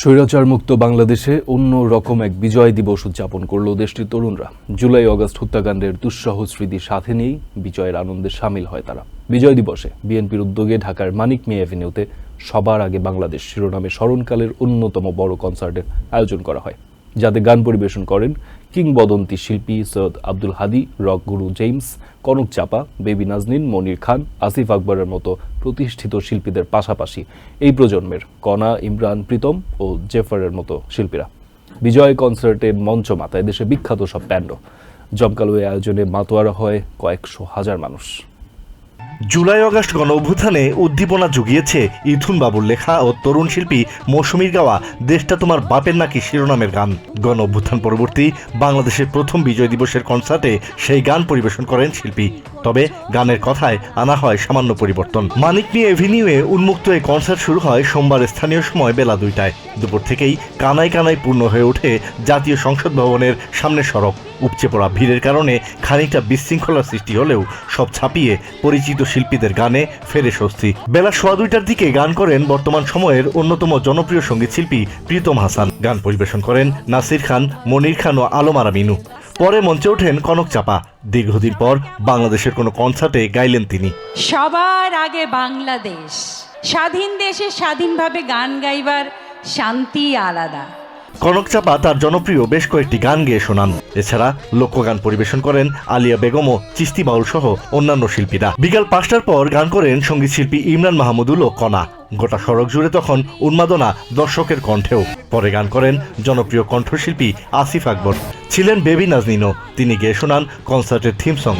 স্বৈরাচার মুক্ত বাংলাদেশে অন্য রকম এক বিজয় দিবস উদযাপন করল দেশটির তরুণরা। জুলাই, অগস্ট হত্যাকাণ্ডের দুঃসহ স্মৃতি সাথে নিয়েই বিজয়ের আনন্দে সামিল হয় তারা। বিজয় দিবসে বিএনপির উদ্যোগে ঢাকার মানিক মে অ্যাভিনিউতে সবার আগে বাংলাদেশ শিরোনামে স্মরণকালের অন্যতম বড় কনসার্টের আয়োজন করা হয়। যাতে গান পরিবেশন করেন কিংবদন্তি শিল্পী Syed Abdul Hadi, rock guru James, Kanak Chapa, Baby Naznin, Monir Khan, Asif আকবরের মতো প্রতিষ্ঠিত শিল্পীদের পাশাপাশি এই প্রজন্মের কণা ইমরান, প্রীতম ও জেফারের মতো শিল্পীরা। বিজয় কনসার্টে মঞ্চ মাতায় দেশে বিখ্যাত সব ব্যান্ড। জমকালো আয়োজনে মাতোয়ারা হয় কয়েকশো হাজার মানুষ। জুলাই অগস্ট গণ অভ্যুত্থানে উদ্দীপনা জুগিয়েছে ইথুন বাবুর লেখা ও তরুণ শিল্পী মৌসুমীর গাওয়া দেশটা তোমার বাপের নাকি শিরোনামের গান। গণ অভ্যুত্থান পরবর্তী বাংলাদেশের প্রথম বিজয় দিবসের কনসার্টে সেই গান পরিবেশন করেন শিল্পী। তবে গানের কথায় আনা হয় সামান্য পরিবর্তন। মানিক নিয়ে এভিনিউয়ে উন্মুক্ত এই কনসার্ট শুরু হয় সোমবার স্থানীয় সময় বেলা দুইটায়। দুপুর থেকেই কানায় কানায় পূর্ণ হয়ে ওঠে জাতীয় সংসদ ভবনের সামনের সড়ক। উপচে পড়া ভিড়ের কারণে খানিকটা বিশৃঙ্খলার সৃষ্টি হলেও সব ছাপিয়ে পরিচিত শিল্পীদের গানে ফেরে স্বস্তি। বেলা সোয়া দুইটার দিকে গান করেন বর্তমান সময়ের অন্যতম জনপ্রিয় সংগীত শিল্পী প্রীতম হাসান। গান পরিবেশন করেন নাসির খান, মনির খান ও আলমারা মিনু। পরে মঞ্চে ওঠেন কনক চাপা। দীর্ঘদিন পর বাংলাদেশের কোনো কনসার্টে গাইলেন তিনি। সবার আগে বাংলাদেশ। স্বাধীন দেশে স্বাধীনভাবে গান গাইবার শান্তি আলাদা। কনক চাপা তার জনপ্রিয় বেশ কয়েকটি গান গেয়ে শোনান। এছাড়া লোকগান পরিবেশন করেন আলিয়া বেগম ও চিস্তি বাউল সহ অন্যান্য শিল্পীরা। বিকাল পাঁচটার পর গান করেন সংগীত শিল্পী ইমরান মাহমুদুল ও কণা। গোটা সড়ক জুড়ে তখন উন্মাদনা দর্শকের কণ্ঠেও। পরে গান করেন জনপ্রিয় কণ্ঠশিল্পী আসিফ আকবর। ছিলেন বেবি নাজনিনো তিনি গেয়ে শোনান কনসার্টের থিম সং।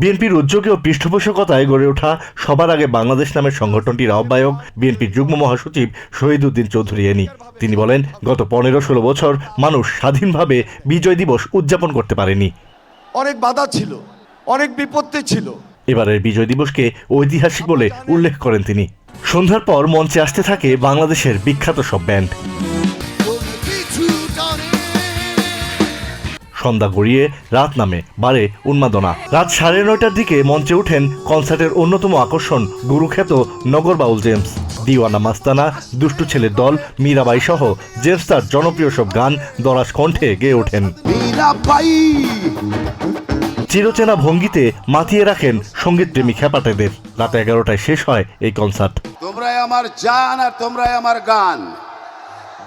বিএনপির উদ্যোগে ও পৃষ্ঠপোষকতায় গড়ে ওঠা সবার আগে বাংলাদেশ নামের সংগঠনটির আহ্বায়ক বিএনপির যুগ্ম মহাসচিব শহীদুদ্দিন চৌধুরী এনি। তিনি বলেন গত পনেরো ষোলো বছর মানুষ স্বাধীনভাবে বিজয় দিবস উদযাপন করতে পারেনি। অনেক বাধা ছিল অনেক বিপত্তি ছিল। এবারের বিজয় দিবসকে ঐতিহাসিক বলে উল্লেখ করেন তিনি। সন্ধ্যার পর মঞ্চে আসতে থাকে বাংলাদেশের বিখ্যাত সব ব্যান্ড। সন্ধ্যা গড়িয়ে রাত নামে বাড়ে উন্মাদনা। রাত সাড়ে নয়টার দিকে মঞ্চে ওঠেন কনসার্টের অন্যতম আকর্ষণ গুরুখ্যাত নগর বাউল জেমস। দিওয়ানা মাস্তানা দুষ্টু ছেলের দল মীরাবাই সহ জেমস তার জনপ্রিয় সব গান দরাজ কণ্ঠে গেয়ে ওঠেন। চিরচেনা ভঙ্গিতে মাতিয়ে রাখেন সঙ্গীতপ্রেমী খ্যাপাটেদের। রাত এগারোটায় শেষ হয় এই কনসার্ট। তোমরাই আমার জান আর তোমরাই আমার গান।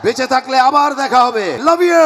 বেঁচে থাকলে আবার দেখা হবে। Love you